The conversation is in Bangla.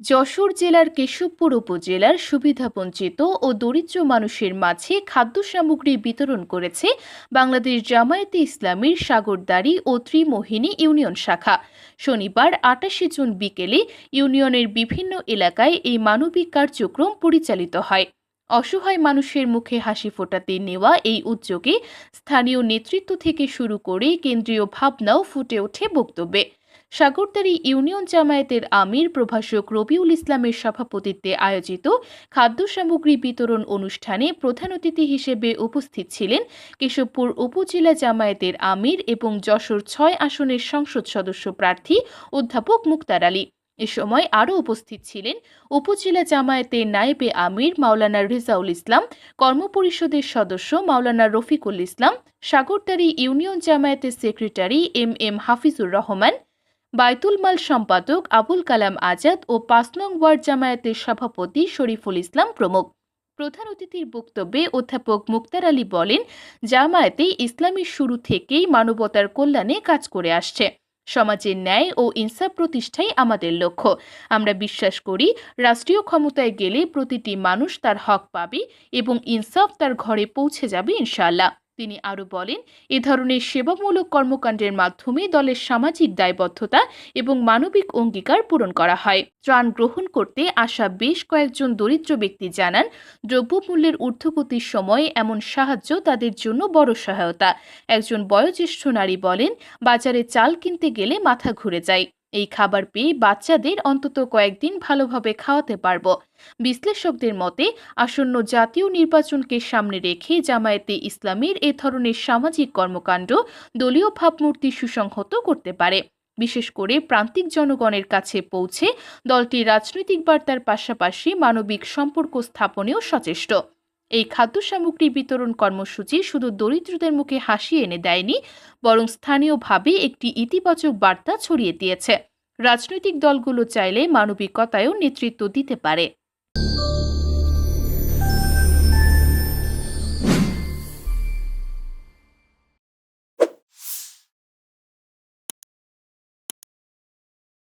যশোর জেলার কেশবপুর উপজেলার সুবিধাবঞ্চিত ও দরিদ্র মানুষের মাঝে খাদ্য সামগ্রী বিতরণ করেছে বাংলাদেশ জামায়াতে ইসলামীর সাগরদারি ও ত্রিমোহিনী ইউনিয়ন শাখা। শনিবার আটাশে জুন বিকেলে ইউনিয়নের বিভিন্ন এলাকায় এই মানবিক কার্যক্রম পরিচালিত হয়। অসহায় মানুষের মুখে হাসি ফোটাতে নেওয়া এই উদ্যোগে স্থানীয় নেতৃত্ব থেকে শুরু করে কেন্দ্রীয় ভাবনাও ফুটে ওঠে বক্তব্যে। সাগরদারি ইউনিয়ন জামায়াতের আমির প্রভাষক রবিউল ইসলামের সভাপতিত্বে আয়োজিত খাদ্য সামগ্রী বিতরণ অনুষ্ঠানে প্রধান অতিথি হিসেবে উপস্থিত ছিলেন কেশবপুর উপজেলা জামায়াতের আমির এবং যশোর ছয় আসনের সংসদ সদস্য প্রার্থী অধ্যাপক মুক্তার আলী। এ সময় আরও উপস্থিত ছিলেন উপজেলা জামায়াতের নায়েবে আমির মাওলানা রেজাউল ইসলাম, কর্মপরিষদের সদস্য মাওলানা রফিকুল ইসলাম সাগরদারি ইউনিয়ন জামায়াতের secretary M M Hafizur Rahman Baitul মাল সম্পাদক আবুল কালাম আজাদ ও পাঁচ নং ওয়ার্ড জামায়াতের সভাপতি শরীফুল ইসলাম প্রমুখ। প্রধান অতিথির বক্তব্যে অধ্যাপক মুক্তার আলী বলেন, জামায়াতে ইসলামের শুরু থেকেই মানবতার কল্যাণে কাজ করে আসছে। সমাজের ন্যায় ও ইনসাফ প্রতিষ্ঠাই আমাদের লক্ষ্য। আমরা বিশ্বাস করি, রাষ্ট্রীয় ক্ষমতায় গেলে প্রতিটি মানুষ তার হক পাবে এবং ইনসাফ তার ঘরে পৌঁছে যাবে ইনশাআল্লাহ। তিনি আরও বলেন, এ ধরনের সেবামূলক কর্মকাণ্ডের মাধ্যমে দলের সামাজিক দায়বদ্ধতা এবং মানবিক অঙ্গীকার পূরণ করা হয়। ত্রাণ গ্রহণ করতে আসা বেশ কয়েকজন দরিদ্র ব্যক্তি জানান, দ্রব্যমূল্যের ঊর্ধ্বগতির সময় এমন সাহায্য তাদের জন্য বড় সহায়তা। একজন বয়োজ্যেষ্ঠ নারী বলেন, বাজারে চাল কিনতে গেলে মাথা ঘুরে যায়। এই খাবার পেয়ে বাচ্চাদের অন্তত কয়েকদিন ভালোভাবে খাওয়াতে পারব। বিশ্লেষকদের মতে, আসন্ন জাতীয় নির্বাচনকে সামনে রেখে জামায়াতে ইসলামের এ ধরনের সামাজিক কর্মকাণ্ড দলীয় ভাবমূর্তি সুসংহত করতে পারে। বিশেষ করে প্রান্তিক জনগণের কাছে পৌঁছে দলটি রাজনৈতিক বার্তার পাশাপাশি মানবিক সম্পর্ক স্থাপনেও সচেষ্ট। এই খাদ্য সামগ্রী বিতরণ কর্মসূচি শুধু দরিদ্রদের মুখে হাসি এনে দেয়নি, বরং স্থানীয়ভাবে একটি ইতিবাচক বার্তা ছড়িয়ে দিয়েছে। রাজনৈতিক দলগুলো চাইলে মানবিকতায়ও নেতৃত্ব দিতে পারে।